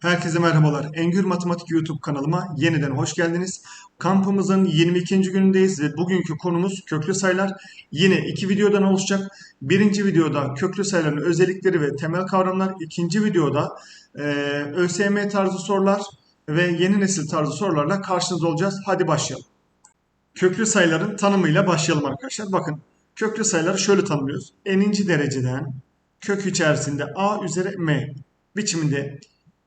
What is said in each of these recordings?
Herkese merhabalar. Engür Matematik YouTube kanalıma yeniden hoş geldiniz. Kampımızın 22. günündeyiz ve bugünkü konumuz köklü sayılar. Yine iki videodan oluşacak. Birinci videoda köklü sayıların özellikleri ve temel kavramlar. İkinci videoda e, ÖSYM tarzı sorular ve yeni nesil tarzı sorularla karşınızda olacağız. Hadi başlayalım. Köklü sayıların tanımıyla başlayalım arkadaşlar. Bakın köklü sayıları şöyle tanımlıyoruz. N'inci dereceden kök içerisinde a üzeri m biçiminde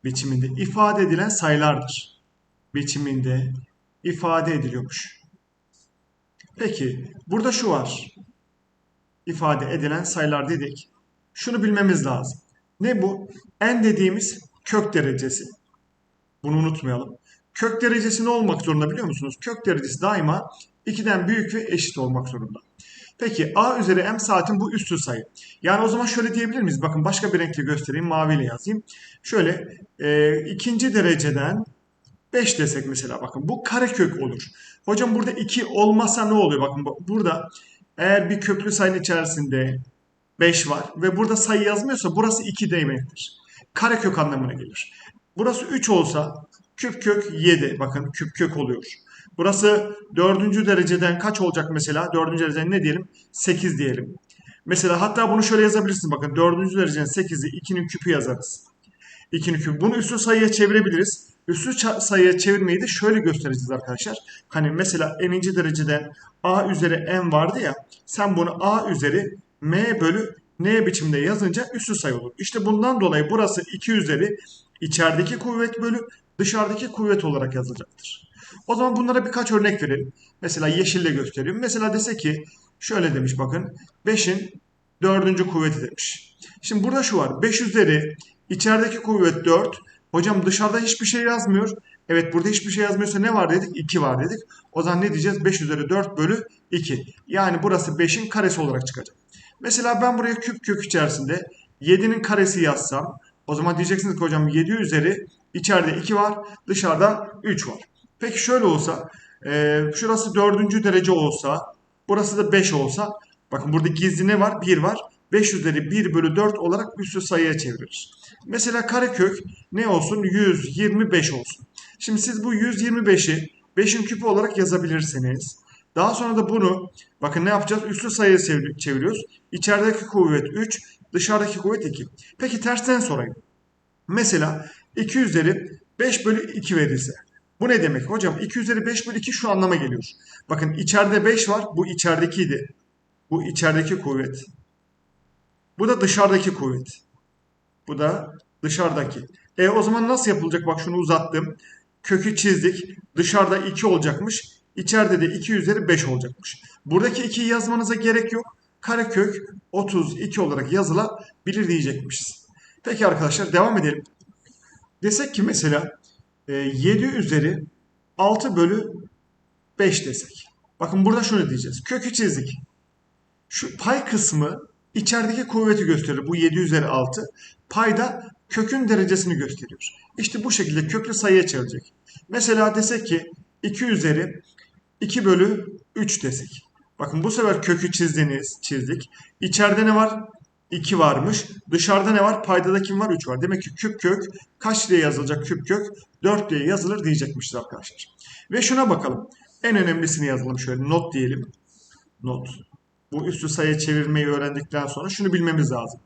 biçiminde ifade edilen sayılardır. Biçiminde ifade ediliyormuş. Peki burada şu var. İfade edilen sayılar dedik. Şunu bilmemiz lazım. Ne bu? En dediğimiz kök derecesi. Bunu unutmayalım. Kök derecesi ne olmak zorunda biliyor musunuz? Kök derecesi daima 2'den büyük ve eşit olmak zorunda. Peki a üzeri m saatin bu üstü sayı. Yani o zaman şöyle diyebilir miyiz? Bakın başka bir renkle göstereyim. Maviyle yazayım. Şöyle e, ikinci dereceden 5 desek mesela bakın bu karekök olur. Hocam burada 2 olmasa ne oluyor? Bakın burada eğer bir köklü sayının içerisinde 5 var ve burada sayı yazmıyorsa burası 2 demektir. Karekök anlamına gelir. Burası 3 olsa küp kök 7. Bakın küp kök oluyor. Burası dördüncü dereceden kaç olacak mesela? Dördüncü dereceden ne diyelim? 8 diyelim. Mesela hatta bunu şöyle yazabilirsiniz. Bakın dördüncü dereceden 8'i 2'nin küpü yazarız. 2'nin küpü. Bunu üslü sayıya çevirebiliriz. Üslü sayıya çevirmeyi de şöyle göstereceğiz arkadaşlar. Hani mesela n'inci dereceden a üzeri n vardı ya. Sen bunu a üzeri m bölü n biçimde yazınca üslü sayı olur. İşte bundan dolayı burası 2 üzeri içerideki kuvvet bölü dışarıdaki kuvvet olarak yazılacaktır. O zaman bunlara birkaç örnek verelim. Mesela yeşille gösteriyorum. Mesela dese ki şöyle demiş bakın 5'in dördüncü kuvveti demiş. Şimdi burada şu var 5 üzeri içerideki kuvvet 4. Hocam dışarıda hiçbir şey yazmıyor. Evet burada hiçbir şey yazmıyorsa ne var dedik? 2 var dedik. O zaman ne diyeceğiz? 5 üzeri 4 bölü 2. Yani burası 5'in karesi olarak çıkacak. Mesela ben buraya küp kök içerisinde 7'nin karesi yazsam o zaman diyeceksiniz ki hocam 7 üzeri içeride 2 var dışarıda 3 var. Peki şöyle olsa e, şurası 4. derece olsa burası da 5 olsa bakın burada gizli ne var? 1 var. 5 üzeri 1 bölü 4 olarak üstü sayıya çeviririz. Mesela karekök ne olsun? 125 olsun. Şimdi siz bu 125'i 5'in küpü olarak yazabilirsiniz. Daha sonra da bunu bakın ne yapacağız? Üslü sayıya çeviriyoruz. İçerideki kuvvet 3, dışarıdaki kuvvet 2. Peki tersten sorayım. Mesela 2 üzeri 5 bölü 2 verilse. Bu ne demek? Hocam 2 üzeri 5 bölü 2 şu anlama geliyor. Bakın içeride 5 var. Bu içeridekiydi. Bu içerideki kuvvet. Bu da dışarıdaki kuvvet. Bu da dışarıdaki. E o zaman nasıl yapılacak? Bak şunu uzattım. Kökü çizdik. Dışarıda 2 olacakmış. İçeride de 2 üzeri 5 olacakmış. Buradaki 2'yi yazmanıza gerek yok. Karekök 32 olarak yazılabilir diyecekmişiz. Peki arkadaşlar devam edelim. Desek ki mesela 7 üzeri 6 bölü 5 desek. Bakın burada şunu diyeceğiz. Kökü çizdik. Şu pay kısmı içerideki kuvveti gösterir. Bu 7 üzeri 6. Payda kökün derecesini gösteriyor. İşte bu şekilde köklü sayıya çevirecek. Mesela desek ki 2 üzeri 2 bölü 3 desek. Bakın bu sefer kökü çizdiniz, çizdik. İçeride ne var? 2 varmış. Dışarıda ne var? Paydada kim var? 3 var. Demek ki küp kök kaç diye yazılacak küp kök? 4 diye yazılır diyecekmişiz arkadaşlar. Ve şuna bakalım. En önemlisini yazalım şöyle. Not diyelim. Not. Bu üstü sayı çevirmeyi öğrendikten sonra şunu bilmemiz lazım.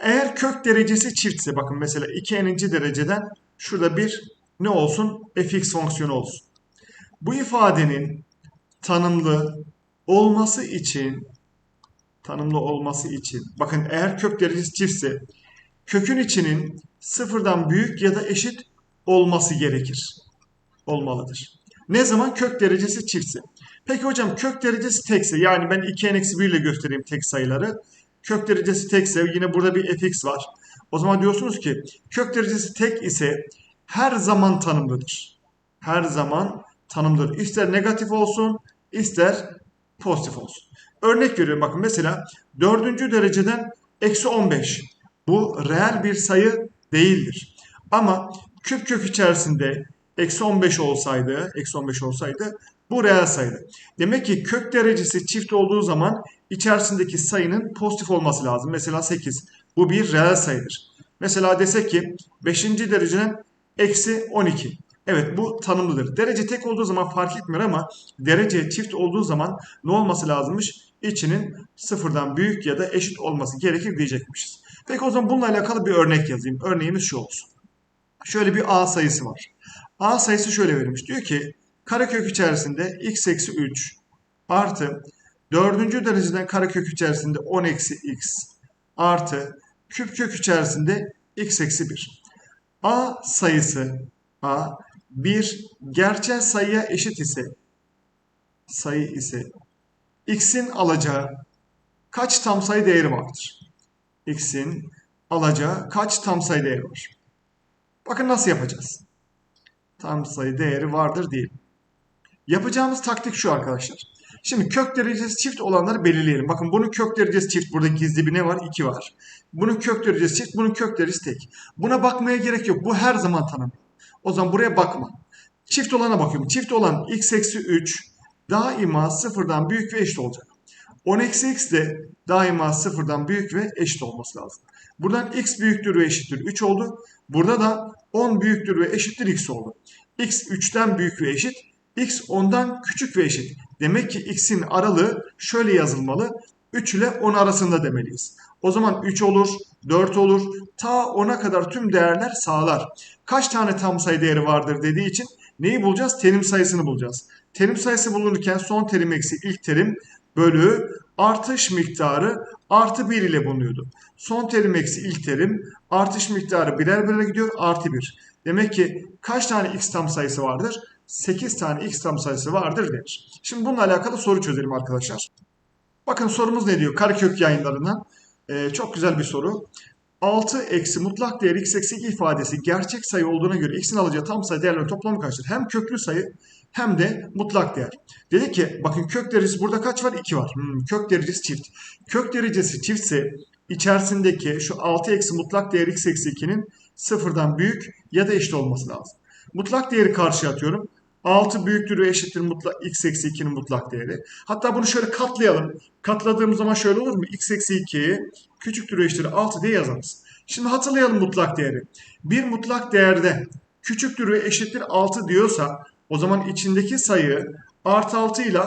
Eğer kök derecesi çiftse bakın mesela 2n'inci dereceden şurada bir ne olsun? fx fonksiyonu olsun. Bu ifadenin tanımlı olması için tanımlı olması için bakın eğer kök derecesi çiftse kökün içinin sıfırdan büyük ya da eşit olması gerekir. Olmalıdır. Ne zaman kök derecesi çiftse. Peki hocam kök derecesi tekse yani ben 2n-1 ile göstereyim tek sayıları. Kök derecesi tekse yine burada bir fx var. O zaman diyorsunuz ki kök derecesi tek ise her zaman tanımlıdır. Her zaman tanımlıdır. İster negatif olsun ister pozitif olsun. Örnek veriyorum bakın mesela dördüncü dereceden eksi 15. Bu reel bir sayı değildir. Ama küp kök içerisinde eksi 15 olsaydı, eksi 15 olsaydı bu reel sayıdır. Demek ki kök derecesi çift olduğu zaman içerisindeki sayının pozitif olması lazım. Mesela 8. Bu bir reel sayıdır. Mesela desek ki 5. dereceden eksi 12. Evet bu tanımlıdır. Derece tek olduğu zaman fark etmiyor ama derece çift olduğu zaman ne olması lazımmış? İçinin sıfırdan büyük ya da eşit olması gerekir diyecekmişiz. Peki o zaman bununla alakalı bir örnek yazayım. Örneğimiz şu olsun. Şöyle bir A sayısı var. A sayısı şöyle verilmiş. Diyor ki karekök içerisinde x eksi 3 artı dördüncü dereceden karekök içerisinde 10 eksi x artı küp kök içerisinde x eksi 1. A sayısı A bir gerçel sayıya eşit ise sayı ise x'in alacağı kaç tam sayı değeri vardır? x'in alacağı kaç tam sayı değeri var? Bakın nasıl yapacağız. Tam sayı değeri vardır değil. Yapacağımız taktik şu arkadaşlar. Şimdi kök derecesi çift olanları belirleyelim. Bakın bunun kök derecesi çift. Burada gizli bir ne var? 2 var. Bunun kök derecesi çift. Bunun kök derecesi tek. Buna bakmaya gerek yok. Bu her zaman tanım. O zaman buraya bakma. Çift olana bakıyorum. Çift olan x eksi 3 daima sıfırdan büyük ve eşit olacak. 10 eksi x de daima sıfırdan büyük ve eşit olması lazım. Buradan x büyüktür ve eşittir 3 oldu. Burada da 10 büyüktür ve eşittir x oldu. x 3'ten büyük ve eşit. x 10'dan küçük ve eşit. Demek ki x'in aralığı şöyle yazılmalı. 3 ile 10 arasında demeliyiz. O zaman 3 olur, 4 olur. Ta 10'a kadar tüm değerler sağlar. Kaç tane tam sayı değeri vardır dediği için neyi bulacağız? Terim sayısını bulacağız. Terim sayısı bulunurken son terim eksi ilk terim bölü artış miktarı artı 1 ile bulunuyordu. Son terim eksi ilk terim artış miktarı birer birer gidiyor artı 1. Demek ki kaç tane x tam sayısı vardır? 8 tane x tam sayısı vardır denir. Şimdi bununla alakalı soru çözelim arkadaşlar. Bakın sorumuz ne diyor? Karekök yayınlarından. Ee, çok güzel bir soru. 6 eksi mutlak değer x eksi 2 ifadesi gerçek sayı olduğuna göre x'in alacağı tam sayı değerlerin toplamı kaçtır? Hem köklü sayı hem de mutlak değer. Dedi ki bakın kök derecesi burada kaç var? 2 var. Hmm, kök derecesi çift. Kök derecesi çiftse içerisindeki şu 6 eksi mutlak değer x eksi 2'nin sıfırdan büyük ya da eşit olması lazım. Mutlak değeri karşıya atıyorum. 6 büyüktür ve eşittir mutlak x eksi 2'nin mutlak değeri. Hatta bunu şöyle katlayalım. Katladığımız zaman şöyle olur mu? x eksi 2'yi küçüktür ve eşittir 6 diye yazarız. Şimdi hatırlayalım mutlak değeri. Bir mutlak değerde küçüktür ve eşittir 6 diyorsa o zaman içindeki sayı artı 6 ile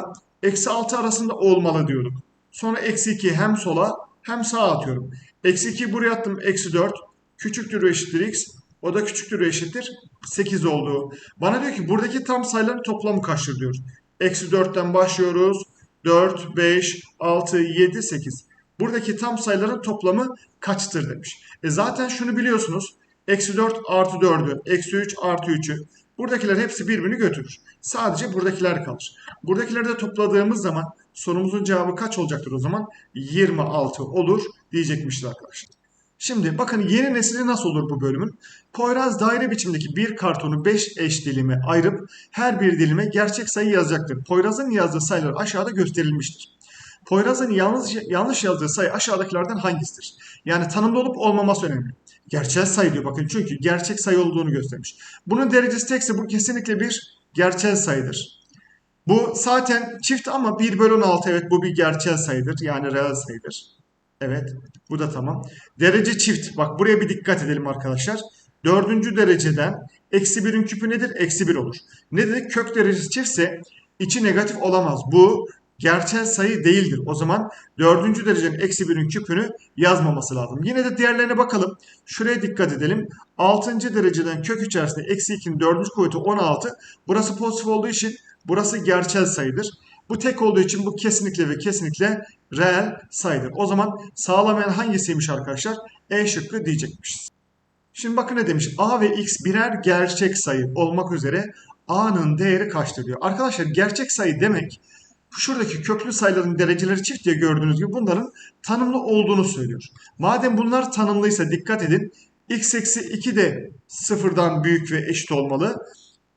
eksi 6 arasında olmalı diyorduk. Sonra eksi 2 hem sola hem sağa atıyorum. Eksi 2 buraya attım. Eksi 4 küçüktür ve eşittir x. O da küçüktür eşittir 8 oldu. Bana diyor ki buradaki tam sayıların toplamı kaçtır diyor. Eksi 4'ten başlıyoruz. 4, 5, 6, 7, 8. Buradaki tam sayıların toplamı kaçtır demiş. E zaten şunu biliyorsunuz. Eksi 4 artı 4'ü, eksi 3 artı 3'ü. Buradakiler hepsi birbirini götürür. Sadece buradakiler kalır. Buradakileri de topladığımız zaman sorumuzun cevabı kaç olacaktır o zaman? 26 olur diyecekmiştir arkadaşlar. Şimdi bakın yeni nesili nasıl olur bu bölümün? Poyraz daire biçimdeki bir kartonu 5 eş dilime ayırıp her bir dilime gerçek sayı yazacaktır. Poyraz'ın yazdığı sayılar aşağıda gösterilmiştir. Poyraz'ın yanlış, yanlış yazdığı sayı aşağıdakilerden hangisidir? Yani tanımlı olup olmaması önemli. Gerçel sayı diyor bakın çünkü gerçek sayı olduğunu göstermiş. Bunun derecesi tekse bu kesinlikle bir gerçel sayıdır. Bu zaten çift ama 1 bölü 16 evet bu bir gerçel sayıdır. Yani reel sayıdır. Evet bu da tamam. Derece çift. Bak buraya bir dikkat edelim arkadaşlar. Dördüncü dereceden eksi 1'in küpü nedir? Eksi 1 olur. Ne dedik? Kök derecesi çiftse içi negatif olamaz. Bu gerçel sayı değildir. O zaman dördüncü derecenin eksi 1'in küpünü yazmaması lazım. Yine de diğerlerine bakalım. Şuraya dikkat edelim. Altıncı dereceden kök içerisinde eksi 2'nin dördüncü kuvveti 16. Burası pozitif olduğu için burası gerçel sayıdır. Bu tek olduğu için bu kesinlikle ve kesinlikle reel sayıdır. O zaman sağlamayan hangisiymiş arkadaşlar? E şıkkı diyecekmişiz. Şimdi bakın ne demiş? A ve X birer gerçek sayı olmak üzere A'nın değeri kaçtır diyor. Arkadaşlar gerçek sayı demek şuradaki köklü sayıların dereceleri çift diye gördüğünüz gibi bunların tanımlı olduğunu söylüyor. Madem bunlar tanımlıysa dikkat edin. x eksi 2 de sıfırdan büyük ve eşit olmalı.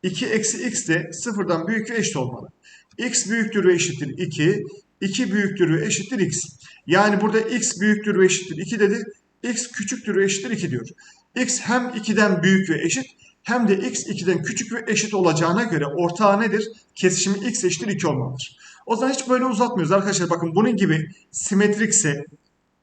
2 eksi x de sıfırdan büyük ve eşit olmalı. X büyüktür ve eşittir 2. 2 büyüktür ve eşittir x. Yani burada x büyüktür ve eşittir 2 dedi. x küçüktür ve eşittir 2 diyor. x hem 2'den büyük ve eşit hem de x 2'den küçük ve eşit olacağına göre ortağı nedir? Kesişimi x eşittir 2 olmalıdır. O zaman hiç böyle uzatmıyoruz arkadaşlar. Bakın bunun gibi simetrikse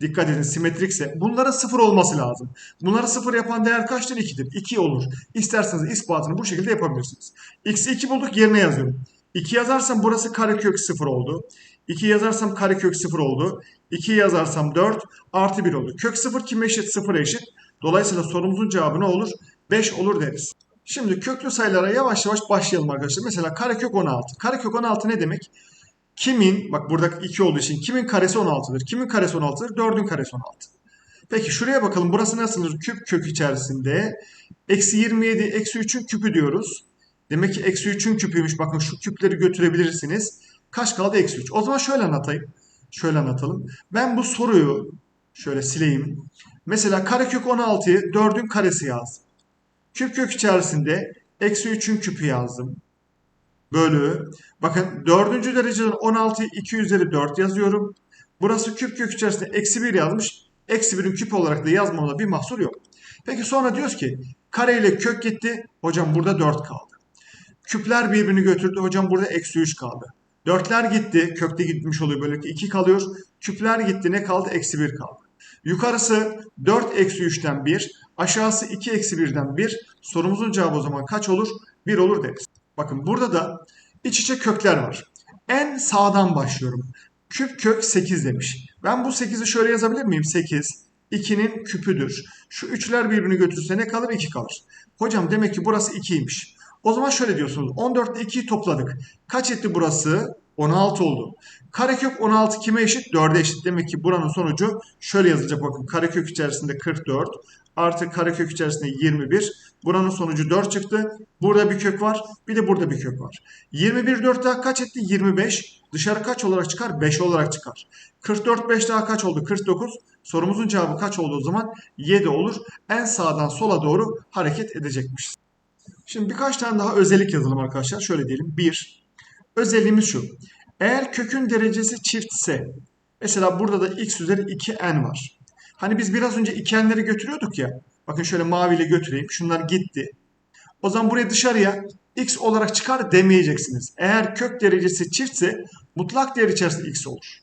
Dikkat edin simetrikse bunlara sıfır olması lazım. Bunları sıfır yapan değer kaçtır? 2'dir. 2 olur. İsterseniz ispatını bu şekilde yapabilirsiniz. X'i 2 bulduk yerine yazıyorum. 2 yazarsam burası karekök 0 oldu. 2 yazarsam karekök 0 oldu. 2 yazarsam 4 artı 1 oldu. Kök 0 kime eşit? 0 eşit. Dolayısıyla sorumuzun cevabı ne olur? 5 olur deriz. Şimdi köklü sayılara yavaş yavaş başlayalım arkadaşlar. Mesela karekök 16. Karekök 16 ne demek? Kimin, bak burada 2 olduğu için kimin karesi 16'dır? Kimin karesi 16'dır? 4'ün karesi 16. Peki şuraya bakalım. Burası nasıldır? Küp kök içerisinde. Eksi 27, eksi 3'ün küpü diyoruz. Demek ki eksi 3'ün küpüymüş. Bakın şu küpleri götürebilirsiniz. Kaç kaldı? Eksi 3. O zaman şöyle anlatayım. Şöyle anlatalım. Ben bu soruyu şöyle sileyim. Mesela karekök 16'yı 4'ün karesi yazdım. Küp kök içerisinde eksi 3'ün küpü yazdım. Bölü. Bakın 4. dereceden 16'yı 2 üzeri 4 yazıyorum. Burası küp kök içerisinde eksi 1 yazmış. Eksi 1'in küp olarak da yazmamda bir mahsur yok. Peki sonra diyoruz ki kare ile kök gitti. Hocam burada 4 kaldı. Küpler birbirini götürdü. Hocam burada eksi 3 kaldı. Dörtler gitti. Kökte gitmiş oluyor. Böylelikle 2 kalıyor. Küpler gitti. Ne kaldı? Eksi 1 kaldı. Yukarısı 4 eksi 3'ten 1. Aşağısı 2 eksi 1'den 1. Sorumuzun cevabı o zaman kaç olur? 1 olur deriz. Bakın burada da iç içe kökler var. En sağdan başlıyorum. Küp kök 8 demiş. Ben bu 8'i şöyle yazabilir miyim? 8 2'nin küpüdür. Şu üçler birbirini götürse ne kalır? 2 kalır. Hocam demek ki burası 2'ymiş. O zaman şöyle diyorsunuz. 14 ile 2'yi topladık. Kaç etti burası? 16 oldu. Karekök 16 kime eşit? 4'e eşit. Demek ki buranın sonucu şöyle yazılacak. Bakın karekök içerisinde 44 artı karekök içerisinde 21. Buranın sonucu 4 çıktı. Burada bir kök var. Bir de burada bir kök var. 21 4 daha kaç etti? 25. Dışarı kaç olarak çıkar? 5 olarak çıkar. 44 5 daha kaç oldu? 49. Sorumuzun cevabı kaç oldu o zaman? 7 olur. En sağdan sola doğru hareket edecekmişiz. Şimdi birkaç tane daha özellik yazalım arkadaşlar. Şöyle diyelim. 1. Özelliğimiz şu. Eğer kökün derecesi çiftse mesela burada da x üzeri 2n var. Hani biz biraz önce 2n'leri götürüyorduk ya. Bakın şöyle maviyle götüreyim. Şunlar gitti. O zaman buraya dışarıya x olarak çıkar demeyeceksiniz. Eğer kök derecesi çiftse mutlak değer içerisinde x olur.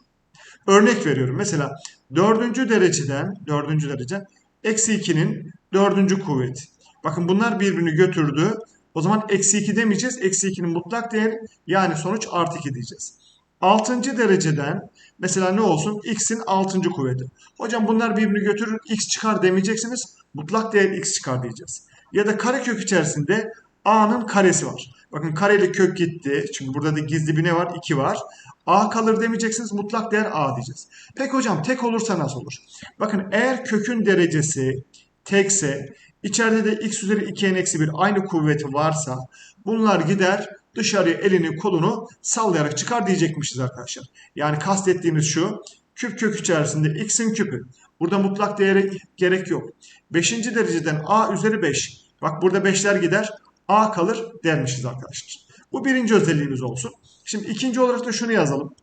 Örnek veriyorum. Mesela dördüncü dereceden dördüncü dereceden eksi 2'nin dördüncü kuvveti. Bakın bunlar birbirini götürdü. O zaman eksi 2 demeyeceğiz. Eksi 2'nin mutlak değeri yani sonuç artı 2 diyeceğiz. 6. dereceden mesela ne olsun? X'in 6. kuvveti. Hocam bunlar birbirini götürür. X çıkar demeyeceksiniz. Mutlak değer X çıkar diyeceğiz. Ya da karekök içerisinde A'nın karesi var. Bakın kareyle kök gitti. Çünkü burada da gizli bir ne var? 2 var. A kalır demeyeceksiniz. Mutlak değer A diyeceğiz. Peki hocam tek olursa nasıl olur? Bakın eğer kökün derecesi tekse içeride de x üzeri 2n eksi 1 aynı kuvveti varsa bunlar gider dışarıya elini kolunu sallayarak çıkar diyecekmişiz arkadaşlar. Yani kastettiğimiz şu küp kök içerisinde x'in küpü. Burada mutlak değere gerek yok. 5. dereceden a üzeri 5. Bak burada 5'ler gider a kalır dermişiz arkadaşlar. Bu birinci özelliğimiz olsun. Şimdi ikinci olarak da şunu yazalım.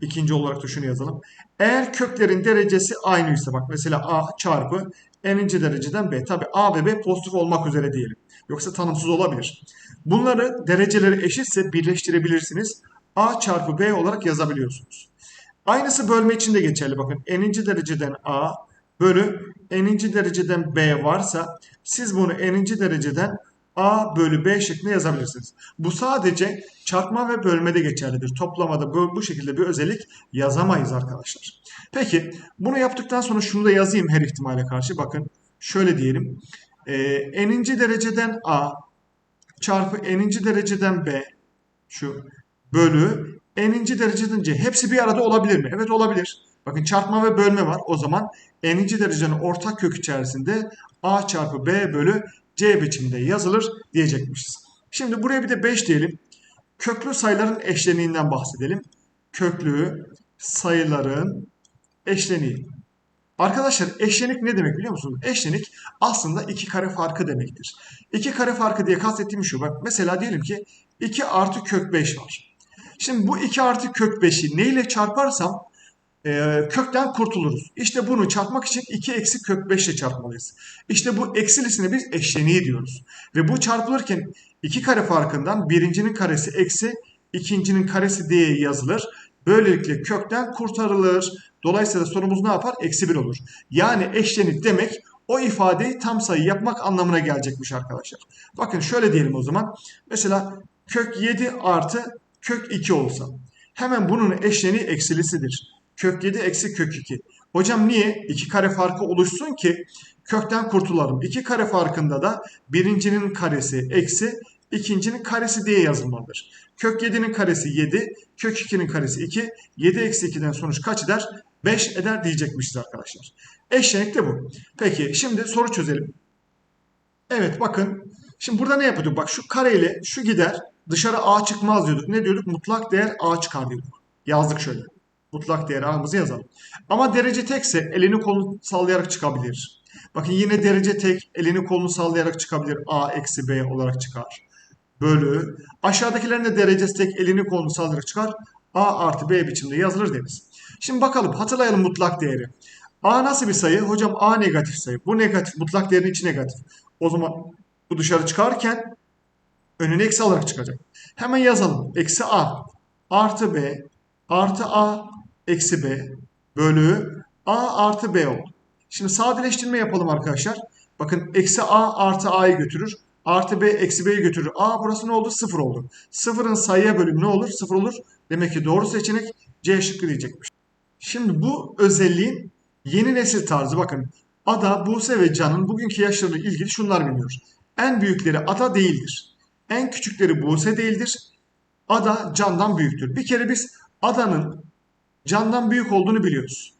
İkinci olarak da şunu yazalım. Eğer köklerin derecesi aynıysa bak mesela a çarpı n'inci dereceden b. Tabi a ve b pozitif olmak üzere diyelim. Yoksa tanımsız olabilir. Bunları dereceleri eşitse birleştirebilirsiniz. a çarpı b olarak yazabiliyorsunuz. Aynısı bölme için de geçerli. Bakın n'inci dereceden a bölü n'inci dereceden b varsa siz bunu n'inci dereceden a bölü b şeklinde yazabilirsiniz. Bu sadece çarpma ve bölmede geçerlidir. Toplamada bu şekilde bir özellik yazamayız arkadaşlar. Peki bunu yaptıktan sonra şunu da yazayım her ihtimale karşı. Bakın şöyle diyelim. Ee, n'inci dereceden a çarpı n'inci dereceden b şu bölü n'inci dereceden c. Hepsi bir arada olabilir mi? Evet olabilir. Bakın çarpma ve bölme var. O zaman n'inci derecenin ortak kök içerisinde a çarpı b bölü c biçiminde yazılır diyecekmişiz. Şimdi buraya bir de 5 diyelim. Köklü sayıların eşleniğinden bahsedelim. Köklü sayıların eşleniği. Arkadaşlar eşlenik ne demek biliyor musunuz? Eşlenik aslında iki kare farkı demektir. İki kare farkı diye kastettiğim şu. Bak mesela diyelim ki 2 artı kök 5 var. Şimdi bu 2 artı kök 5'i neyle çarparsam e, kökten kurtuluruz. İşte bunu çarpmak için 2 eksi kök 5 ile çarpmalıyız. İşte bu eksilisine biz eşleniği diyoruz. Ve bu çarpılırken iki kare farkından birincinin karesi eksi ikincinin karesi diye yazılır. Böylelikle kökten kurtarılır. Dolayısıyla sorumuz ne yapar? Eksi 1 olur. Yani eşlenik demek o ifadeyi tam sayı yapmak anlamına gelecekmiş arkadaşlar. Bakın şöyle diyelim o zaman. Mesela kök 7 artı kök 2 olsa. Hemen bunun eşleniği eksilisidir. Kök 7 eksi kök 2. Hocam niye? 2 kare farkı oluşsun ki kökten kurtulalım. 2 kare farkında da birincinin karesi eksi ikincinin karesi diye yazılmalıdır. Kök 7'nin karesi 7, kök 2'nin karesi 2. 7 eksi 2'den sonuç kaç eder? 5 eder diyecekmişiz arkadaşlar. Eşlenik de bu. Peki şimdi soru çözelim. Evet bakın. Şimdi burada ne yapıyorduk? Bak şu kareyle şu gider. Dışarı A çıkmaz diyorduk. Ne diyorduk? Mutlak değer A çıkar diyorduk. Yazdık şöyle. Mutlak değer A'mızı yazalım. Ama derece tekse elini kolunu sallayarak çıkabilir. Bakın yine derece tek elini kolunu sallayarak çıkabilir. A eksi B olarak çıkar. Bölü. Aşağıdakilerin de derecesi tek elini kolunu sallayarak çıkar. A artı B biçimde yazılır deriz. Şimdi bakalım hatırlayalım mutlak değeri. A nasıl bir sayı? Hocam A negatif sayı. Bu negatif. Mutlak değerin içi negatif. O zaman bu dışarı çıkarken önüne eksi alarak çıkacak. Hemen yazalım. Eksi A artı B artı A eksi B bölü A artı B oldu. Şimdi sadeleştirme yapalım arkadaşlar. Bakın eksi A artı A'yı götürür. Artı B eksi B'yi götürür. A burası ne oldu? Sıfır oldu. Sıfırın sayıya bölümü ne olur? Sıfır olur. Demek ki doğru seçenek C şıkkı diyecekmiş. Şimdi bu özelliğin yeni nesil tarzı bakın. Ada, Buse ve Can'ın bugünkü yaşlarıyla ilgili şunlar biliyoruz. En büyükleri Ada değildir. En küçükleri Buse değildir. Ada Can'dan büyüktür. Bir kere biz Ada'nın Can'dan büyük olduğunu biliyoruz.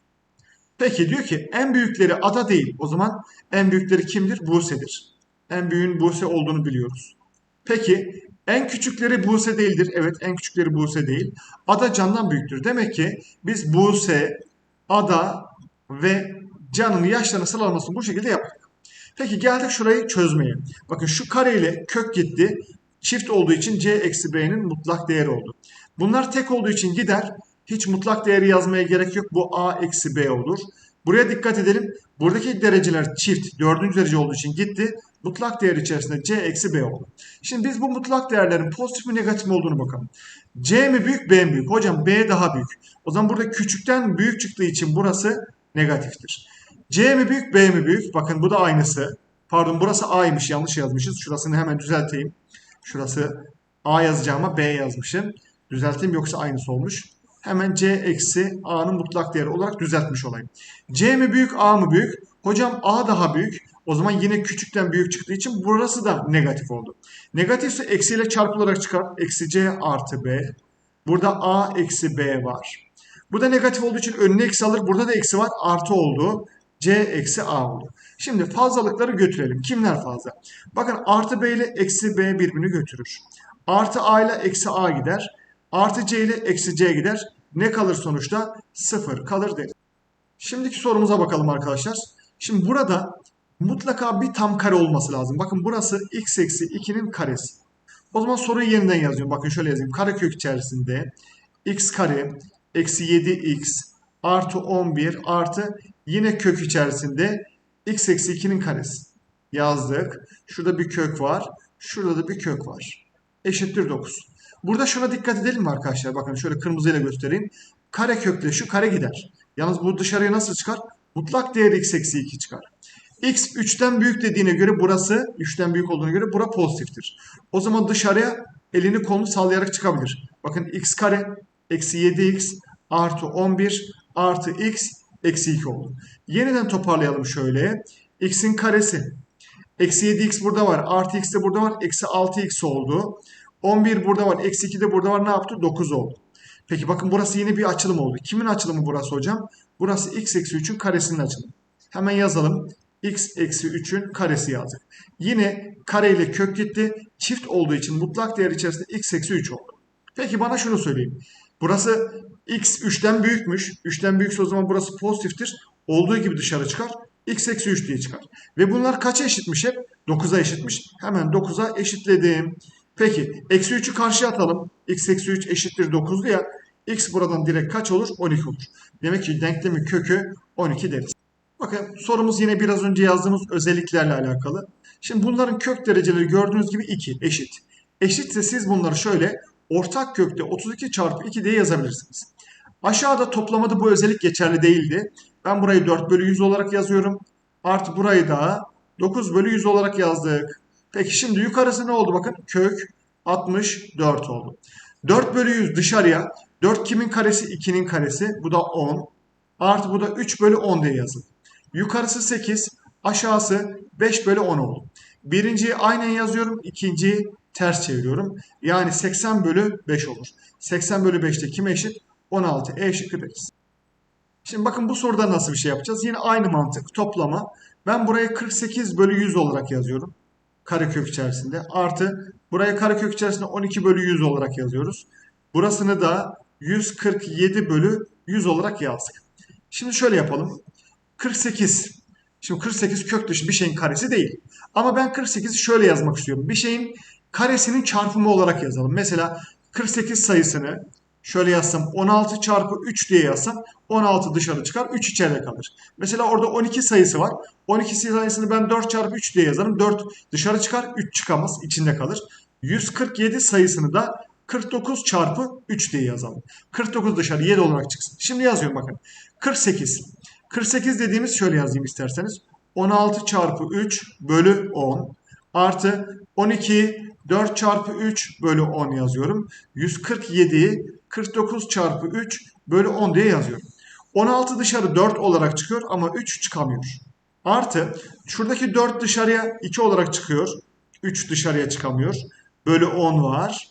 Peki diyor ki en büyükleri Ada değil. O zaman en büyükleri kimdir? Buse'dir. En büyüğün Buse olduğunu biliyoruz. Peki en küçükleri Buse değildir. Evet en küçükleri Buse değil. Ada Can'dan büyüktür. Demek ki biz Buse, Ada ve Can'ın yaşlarını sıralamasını bu şekilde yaptık. Peki geldik şurayı çözmeye. Bakın şu kareyle kök gitti. Çift olduğu için C eksi B'nin mutlak değeri oldu. Bunlar tek olduğu için gider. Hiç mutlak değeri yazmaya gerek yok. Bu A eksi B olur. Buraya dikkat edelim. Buradaki dereceler çift. Dördüncü derece olduğu için gitti. Mutlak değer içerisinde C eksi B oldu. Şimdi biz bu mutlak değerlerin pozitif mi negatif mi olduğunu bakalım. C mi büyük B mi büyük? Hocam B daha büyük. O zaman burada küçükten büyük çıktığı için burası negatiftir. C mi büyük B mi büyük? Bakın bu da aynısı. Pardon burası A'ymış yanlış yazmışız. Şurasını hemen düzelteyim. Şurası A yazacağıma B yazmışım. Düzelteyim yoksa aynısı olmuş. Hemen C eksi A'nın mutlak değeri olarak düzeltmiş olayım. C mi büyük A mı büyük? Hocam A daha büyük. O zaman yine küçükten büyük çıktığı için burası da negatif oldu. Negatifse eksiyle çarpılarak çıkar. Eksi C artı B. Burada A eksi B var. Bu da negatif olduğu için önüne eksi alır. Burada da eksi var. Artı oldu. C eksi A oldu. Şimdi fazlalıkları götürelim. Kimler fazla? Bakın artı B ile eksi B birbirini götürür. Artı A ile eksi A gider. Artı C ile eksi C gider. Ne kalır sonuçta? Sıfır kalır deriz. Şimdiki sorumuza bakalım arkadaşlar. Şimdi burada mutlaka bir tam kare olması lazım. Bakın burası x eksi 2'nin karesi. O zaman soruyu yeniden yazıyorum. Bakın şöyle yazayım. Karekök içerisinde x kare eksi 7x artı 11 artı yine kök içerisinde x eksi 2'nin karesi. Yazdık. Şurada bir kök var. Şurada da bir kök var. Eşittir 9. Burada şuna dikkat edelim mi arkadaşlar? Bakın şöyle kırmızıyla göstereyim. Kare kökle şu kare gider. Yalnız bu dışarıya nasıl çıkar? Mutlak değeri x eksi 2 çıkar. x 3'ten büyük dediğine göre burası 3'ten büyük olduğuna göre bura pozitiftir. O zaman dışarıya elini kolunu sallayarak çıkabilir. Bakın x kare eksi 7x artı 11 artı x eksi 2 oldu. Yeniden toparlayalım şöyle. x'in karesi. Eksi 7x burada var. Artı x de burada var. Eksi 6x oldu. 11 burada var. Eksi 2 de burada var. Ne yaptı? 9 oldu. Peki bakın burası yine bir açılım oldu. Kimin açılımı burası hocam? Burası x eksi 3'ün karesinin açılımı. Hemen yazalım. x eksi 3'ün karesi yazdık. Yine kare ile kök gitti. Çift olduğu için mutlak değer içerisinde x eksi 3 oldu. Peki bana şunu söyleyin. Burası x 3'ten büyükmüş. 3'ten büyükse o zaman burası pozitiftir. Olduğu gibi dışarı çıkar. x eksi 3 diye çıkar. Ve bunlar kaça eşitmiş hep? 9'a eşitmiş. Hemen 9'a eşitledim. Peki eksi 3'ü karşıya atalım. x eksi 3 eşittir 9'du ya. x buradan direkt kaç olur? 12 olur. Demek ki denklemin kökü 12 deriz. Bakın sorumuz yine biraz önce yazdığımız özelliklerle alakalı. Şimdi bunların kök dereceleri gördüğünüz gibi 2 eşit. Eşitse siz bunları şöyle ortak kökte 32 çarpı 2 diye yazabilirsiniz. Aşağıda toplamada bu özellik geçerli değildi. Ben burayı 4 bölü 100 olarak yazıyorum. Artı burayı da 9 bölü 100 olarak yazdık. Peki şimdi yukarısı ne oldu bakın? Kök 64 oldu. 4 bölü 100 dışarıya. 4 kimin karesi? 2'nin karesi. Bu da 10. Artı bu da 3 bölü 10 diye yazıldı. Yukarısı 8. Aşağısı 5 bölü 10 oldu. Birinciyi aynen yazıyorum. ikinciyi ters çeviriyorum. Yani 80 bölü 5 olur. 80 bölü 5 de kime eşit? 16. E şıkkı deriz. Şimdi bakın bu soruda nasıl bir şey yapacağız? Yine aynı mantık toplama. Ben buraya 48 bölü 100 olarak yazıyorum. Karekök içerisinde. Artı buraya karekök içerisinde 12 bölü 100 olarak yazıyoruz. Burasını da 147 bölü 100 olarak yazdık. Şimdi şöyle yapalım. 48. Şimdi 48 kök dışı bir şeyin karesi değil. Ama ben 48'i şöyle yazmak istiyorum. Bir şeyin karesinin çarpımı olarak yazalım. Mesela 48 sayısını şöyle yazsam 16 çarpı 3 diye yazsam 16 dışarı çıkar 3 içeride kalır. Mesela orada 12 sayısı var. 12 sayısını ben 4 çarpı 3 diye yazarım. 4 dışarı çıkar 3 çıkamaz içinde kalır. 147 sayısını da 49 çarpı 3 diye yazalım. 49 dışarı 7 olarak çıksın. Şimdi yazıyorum bakın. 48. 48 dediğimiz şöyle yazayım isterseniz. 16 çarpı 3 bölü 10 artı 12 4 çarpı 3 bölü 10 yazıyorum. 147'yi 49 çarpı 3 bölü 10 diye yazıyorum. 16 dışarı 4 olarak çıkıyor ama 3 çıkamıyor. Artı şuradaki 4 dışarıya 2 olarak çıkıyor. 3 dışarıya çıkamıyor. Bölü 10 var.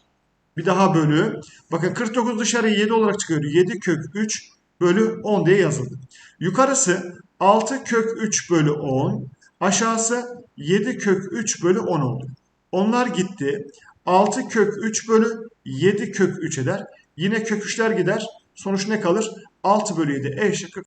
Bir daha bölü. Bakın 49 dışarıya 7 olarak çıkıyor. 7 kök 3 bölü 10 diye yazıldı. Yukarısı 6 kök 3 bölü 10. Aşağısı 7 kök 3 bölü 10 oldu. Onlar gitti. 6 kök 3 bölü 7 kök 3 eder. Yine kök 3'ler gider. Sonuç ne kalır? 6 bölü 7 E şıkkı